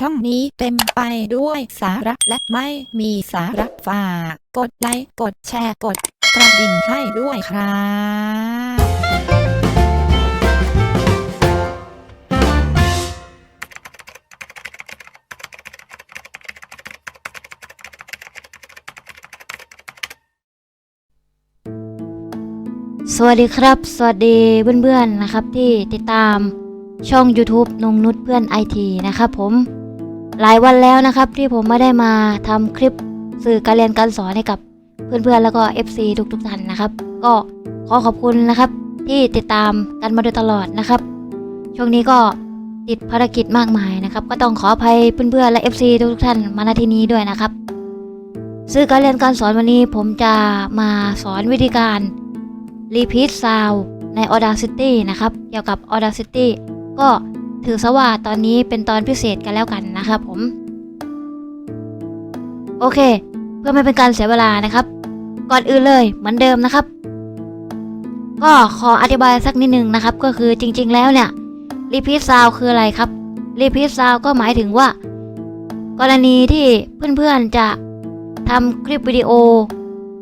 ช่องนี้เต็มไปด้วยสาระและไม่มีสาระฝาก กดไลค์ กดแชร์ กดกระดิ่งให้ด้วยครับสวัสดีครับ สวัสดีเพื่อนๆนะครับที่ติดตามช่อง YouTube นงนุชเพื่อนไอทีนะครับผม หลายวันแล้วนะครับ ที่ผมไม่ได้มาทำคลิปสื่อการเรียนการสอนให้กับเพื่อนๆ แล้วก็ FC ทุกๆท่านนะครับ ก็ขอขอบคุณนะครับ ที่ติดตามกันมาโดยตลอดนะครับ ช่วงนี้ก็ติดภารกิจมากมายนะครับ ก็ต้องขออภัยเพื่อนๆ และ FC ทุกๆท่านมาณที่นี้ด้วยนะครับ สื่อการเรียนการสอนวันนี้ผมจะมาสอนวิธีการ Repeat Sound ใน Audacity นะครับ เกี่ยวกับ Audacity ก็ ถือซะว่าตอนนี้เป็นตอนพิเศษกันแล้วกันนะครับผม โอเค เพื่อไม่เป็นการเสียเวลานะครับ ก่อนอื่นเลยเหมือนเดิมนะครับ ก็ขออธิบายสักนิดนึงนะครับ ก็คือจริง ๆ แล้วเนี่ย Repeat Sound คืออะไรครับ Repeat Sound ก็หมายถึงว่า กรณีที่เพื่อนๆจะทำคลิปวิดีโอ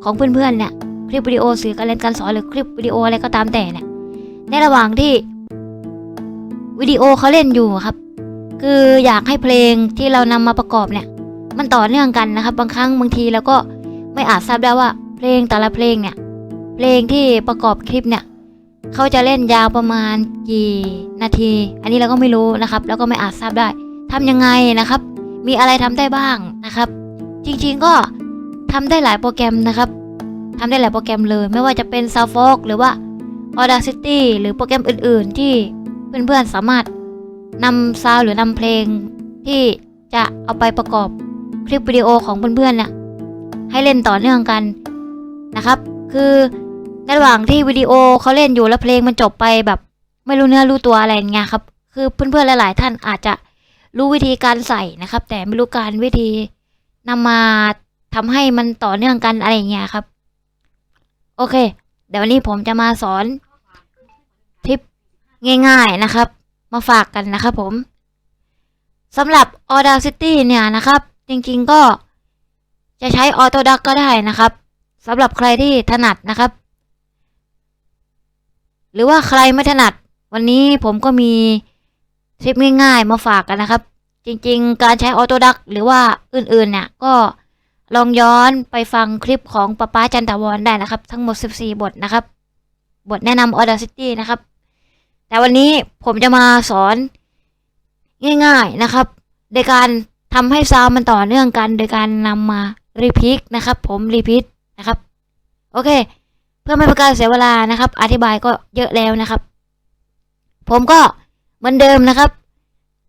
ของเพื่อนๆเนี่ยคลิปวิดีโอสื่อการเรียนการสอนหรือคลิปวิดีโออะไรก็ตามแต่เนี่ยในระหว่างที่ วิดีโอเขาเล่นอยู่ครับ คืออยากให้เพลงที่เรานำมาประกอบเนี่ย มันต่อเนื่องกันนะครับ บางครั้งบางทีเราก็ไม่อาจทราบได้ว่า เพลงแต่ละเพลงเนี่ย เพลงที่ประกอบคลิปเนี่ยเขาจะเล่นยาวประมาณกี่นาที อันนี้เราก็ไม่รู้นะครับ แล้วก็ไม่อาจทราบได้ทำยังไงนะครับ มีอะไรทำได้บ้างนะครับ จริงๆก็ทำได้หลายโปรแกรมนะครับทำได้หลายโปรแกรมเลย ไม่ว่าจะเป็น s o u n d f o g หรือว่า Audacity หรือโปรแกรมอื่น ๆ ที่ เพื่อนๆสามารถนำซาวหรือนำเพลงที่จะเอาไปประกอบคลิปวิดีโอของเพื่อนๆเนี่ยให้เล่นต่อเนื่องกันนะครับ คือในระหว่างที่วิดีโอเขาเล่นอยู่แล้วเพลงมันจบไปแบบไม่รู้เนื้อรู้ตัวอะไรเงี้ยครับ คือเพื่อนๆหลาย ๆ ท่านอาจจะรู้วิธีการใส่นะครับ แต่ไม่รู้การวิธีนำมาทำให้มันต่อเนื่องกันอะไรเงี้ยครับ โอเค เดี๋ยววันนี้ผมจะมาสอน ง่ายๆนะครับ มาฝากกันนะครับผมสำหรับ Audacity เนี่ยนะครับ จริงๆก็จะใช้ Autoduck ก็ได้นะครับสำหรับใครที่ถนัดนะครับ หรือว่าใครไม่ถนัด วันนี้ผมก็มีทริปง่ายๆ มาฝากกันนะครับ จริงๆ การใช้ Autoduck หรือว่าอื่นๆเนี่ยก็ลองย้อนไปฟังคลิปของป้าป้าจันตะวรได้นะครับ ทั้งหมด 14 บทนะครับ บทแนะนำ Audacity นะครับ แต่วันนี้ผมจะมาสอนง่ายๆนะครับ โดยการทำให้ซาวมันต่อเนื่องกัน โดยการนำมา repeat นะครับ ผม repeat นะครับ โอเค เพื่อไม่เป็นการเสียเวลานะครับ อธิบายก็เยอะแล้วนะครับ ผมก็เหมือนเดิมนะครับ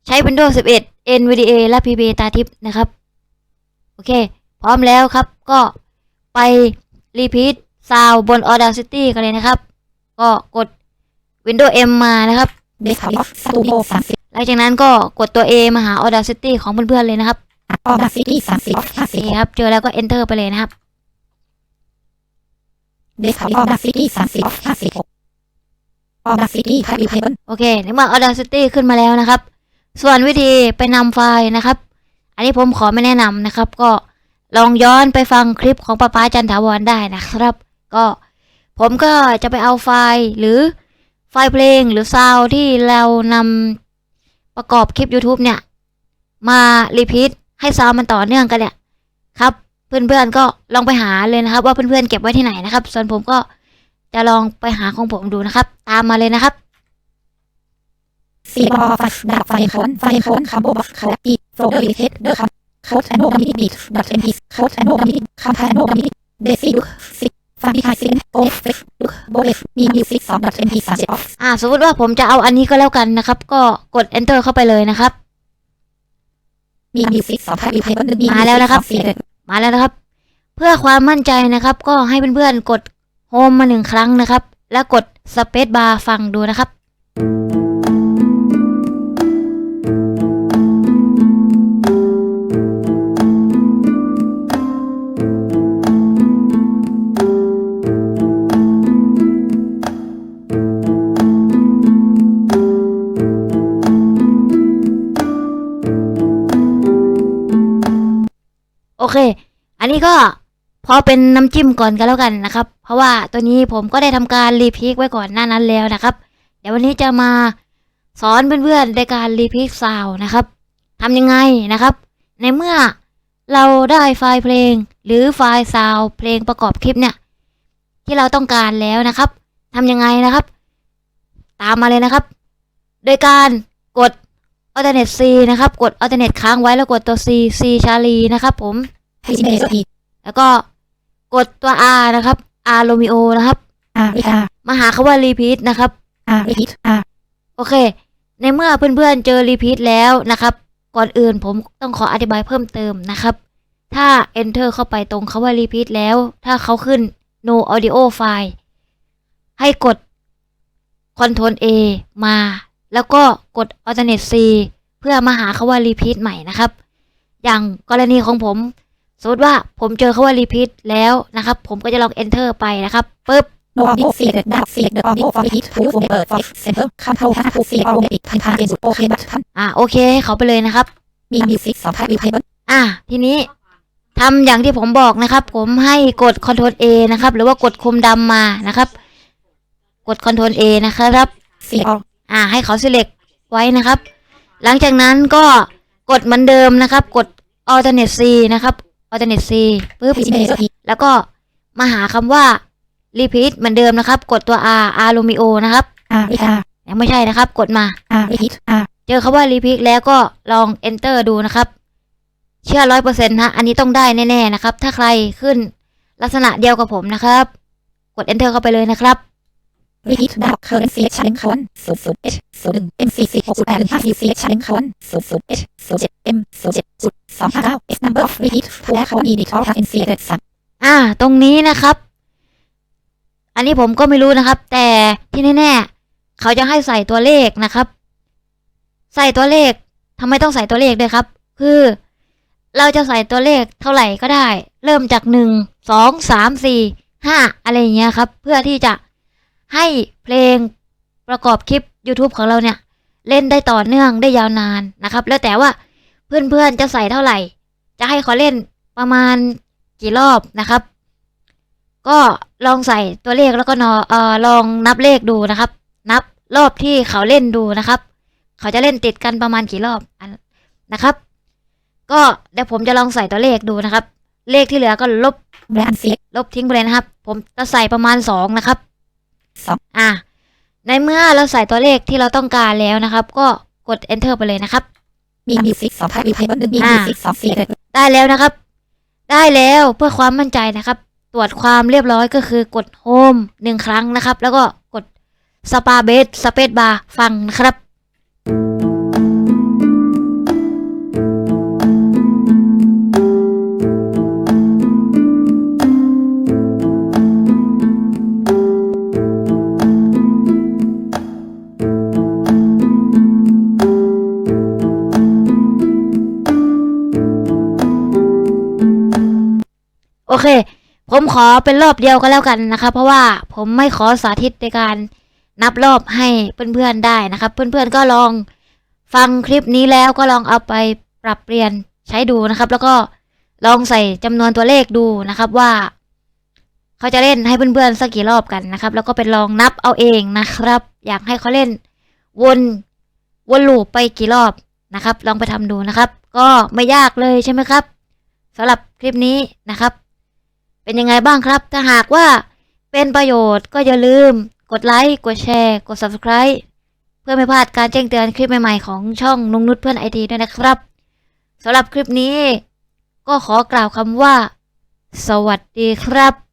ใช้ Windows 11 NVDA และ PBA ตาทิพนะครับ โอเค พร้อมแล้วครับก็ไป repeat sound บน Audacity กันเลยนะครับ ก็กด Windows M มานะครับเดสก์ท็อปสตูดิโอสามสิบหลังจากนั้นก็กดตัว A มาหา Audacity ของเพื่อนๆเลยนะครับออดาซิตี้สามสิบห้าสิบนี่ครับ เจอแล้วก็ Enter ไปเลยนะครับเดสก์ท็อปออดาซิตี้สามสิบห้าสิบหกออดาซิตี้ไทยเพเบิลโอเคในเมื่อ Audacity ขึ้นมาแล้วนะครับ ส่วนวิธีไปนำไฟล์นะครับ อันนี้ผมขอไม่แนะนำนะครับ ก็ลองย้อนไปฟังคลิปของป้าป้าจันถาวรได้นะครับ ก็ผมก็จะไปเอาไฟล์หรือ ไฟล์เพลงหรือซาวที่เรานำประกอบคลิป YouTube เนี่ย มารีพีทให้ซาวมันต่อเนื่องกันเนี่ยครับ เพื่อนๆก็ลองไปหาเลยนะครับ ว่าเพื่อนๆเก็บไว้ที่ไหนนะครับ ส่วนผมก็จะลองไปหาของผมดูนะครับ ตามมาเลยนะครับซีบอฟัสดับไฟโคนไฟโคนคัมโบบัฟคาร์ปีโฟเดอร์ลิเทสเดอร์คัมโค้ดแอนโนกัมมิบีทดัตเอ็มพีโค้ดแอนโนกัมมิคัมแพนโนกัมมิเดซี่ดุสิ ฟาบิไฮซินโอเอฟเฟดุโบเอฟมีมิวสิกสองดัตเอ็มพีสามสิบออฟอ่าสมมติว่าผมจะเอาอันนี้ก็แล้วกันนะครับ ก็กด enter เข้าไปเลยนะครับ มีมิวสิกสองไทยเพเบิลมาแล้วนะครับ มาแล้วนะครับ เพื่อความมั่นใจนะครับ ก็ให้เพื่อนๆกดโฮมมาหนึ่งครั้งนะครับ แล้วกด space bar ฟังดูนะครับ เค อันนี้ก็พอเป็นน้ำจิ้มก่อนกันแล้วกันนะครับ เพราะว่าตัวนี้ผมก็ได้ทำการรีพิกไว้ก่อนหน้านั้นแล้วนะครับ เดี๋ยววันนี้จะมาสอนเพื่อนๆในการรีพิกซาวนะครับทำยังไงนะครับ ในเมื่อเราได้ไฟล์เพลง หรือไฟล์ซาวเพลงประกอบคลิปเนี่ย ที่เราต้องการแล้วนะครับทำยังไงนะครับ ตามมาเลยนะครับ โดยการกด alternate C นะครับ กด alternate ค้างไว้แล้วกดตัว C C ชาลีนะครับผมให้จิเมสพีแล้วก็กดตัว R นะครับ R Romeo นะครับอาร์รีอาร์มาหาคาว่า repeat นะครับอาร์รีพีทอาร์โอเค ในเมื่อเพื่อนๆเจอ repeat แล้วนะครับ ก่อนอื่นผมต้องขออธิบายเพิ่มเติมนะครับ ถ้า enter เข้าไปตรงคาว่า repeat แล้ว ถ้าเขาขึ้น no audio file ให้กด control A มา แล้วก็กด alternate C เพื่อมาหาคาว่า repeat ใหม่นะครับ อย่างกรณีของผม สมมติว่าผมเจอคาว่า repeat แล้วนะครับ ผมก็จะลอง enter ไปนะครับปึ๊บโนออดิโอซีเด็ดดับซีเด็ดออดิโอฟอร์รีพีททูฟูเปิดฟอร์เซนเตอร์คัมโทรฮัททูซีออโรเมติกพันพาเจนสุดโอเคบัตทันอ่าโอเคให้เขาไปเลยนะครับมีมิวสิกสองพาร์ทวิวเพเบิลอะทีนี้ทำอย่างที่ผมบอกนะครับ ผมให้กด Ctrl A นะครับ หรือว่ากดคุมดำมานะครับ กด Ctrl A นะครับซีอ ออ่าให้เขา select ไว้นะครับ หลังจากนั้นก็กดเหมือนเดิมนะครับ กด alternate C นะครับ alternate C ปึ๊บให้จิเมสพีแล้วก็มาหาคำว่า repeat เหมือนเดิมนะครับ กดตัว R R Romeo นะครับอาร์รีอาร์ยังไม่ใช่นะครับ กดมาอาร์รีพีทอาร์เจอคำว่า repeat แล้วก็ลอง enter ดูนะครับ เชื่อร้อยเปอร์เซ็นต์ฮะ อันนี้ต้องได้แน่ๆนะครับ ถ้าใครขึ้นลักษณะเดียวกับผมนะครับ กด enter เข้าไปเลยนะครับ รีพีทดับเคอร์เรนซีเอชาเลนคอนศูนย์ศูนย์เอชศูนย์หนึ่งเอ็มซีซีหกจุดแปดหนึ่งห้าซีซีเอชาเลนคอนศูนย์ศูนย์เอชศูนย์เจ็ดเอ็มศูนย์เจ็ดจุดสองห้าเก้าเอสนัมเบอร์ออฟรีพีทผู้แอคคอนอีดิทอร์ทันเอ็นซีเอ็ดสัมอ่า ตรงนี้นะครับ อันนี้ผมก็ไม่รู้นะครับ แต่ที่แน่ๆเขาจะให้ใส่ตัวเลขนะครับ ใส่ตัวเลขทำไมต้องใส่ตัวเลขด้วยครับ คือ เราจะใส่ตัวเลขเท่าไหร่ก็ได้ เริ่มจากหนึ่งสองสามสี่ห้าอะไรอย่างเงี้ยครับ เพื่อที่จะ ให้เพลงประกอบคลิป YouTube ของเราเนี่ย เล่นได้ต่อเนื่องได้ยาวนานนะครับ แล้วแต่ว่าเพื่อนๆจะใส่เท่าไหร่ จะให้เขาเล่นประมาณกี่รอบนะครับ ก็ลองใส่ตัวเลขแล้วก็นอเอ่อลองนับเลขดูนะครับ นับรอบที่เขาเล่นดูนะครับ เขาจะเล่นติดกันประมาณกี่รอบนะครับ ก็เดี๋ยวผมจะลองใส่ตัวเลขดูนะครับ เลขที่เหลือก็ลบแบรนด์ลบทิ้งไปเลยนะครับ ผมจะใส่ประมาณสองนะครับ สองอะในเมื่อเราใส่ตัวเลขที่เราต้องการแล้วนะครับ ก็กด enter ไปเลยนะครับ มีมิวสิกสองพาร์ทวิวเพเบิลหนึ่งมีมิวสิกสองซีเอ็ดได้แล้วนะครับ ได้แล้วเพื่อความมั่นใจนะครับ ตรวจความเรียบร้อยก็คือกดโฮมหนึ่งครั้งนะครับ แล้วก็กดสปาเบสสเปซบาร์ฟังนะครับ โอเค ผมขอเป็นรอบเดียวก็แล้วกันนะครับ เพราะว่าผมไม่ขอสาธิตในการนับรอบให้เพื่อนๆได้นะครับ เพื่อนๆก็ลองฟังคลิปนี้แล้วก็ลองเอาไปปรับเปลี่ยนใช้ดูนะครับ แล้วก็ลองใส่จำนวนตัวเลขดูนะครับว่า เขาจะเล่นให้เพื่อนๆสักกี่รอบกันนะครับ แล้วก็เป็นลองนับเอาเองนะครับ อยากให้เขาเล่นวนวนลูปไปกี่รอบนะครับ ลองไปทำดูนะครับ ก็ไม่ยากเลยใช่ไหมครับสำหรับคลิปนี้นะครับ เป็นยังไงบ้างครับ ถ้าหากว่าเป็นประโยชน์ก็อย่าลืม กดไลค์ กดแชร์ กด subscribe เพื่อไม่พลาดการแจ้งเตือนคลิปใหม่ๆของช่องนุงนุชเพื่อนไอทีด้วยนะครับสำหรับคลิปนี้ ก็ขอกล่าวคำว่า สวัสดีครับ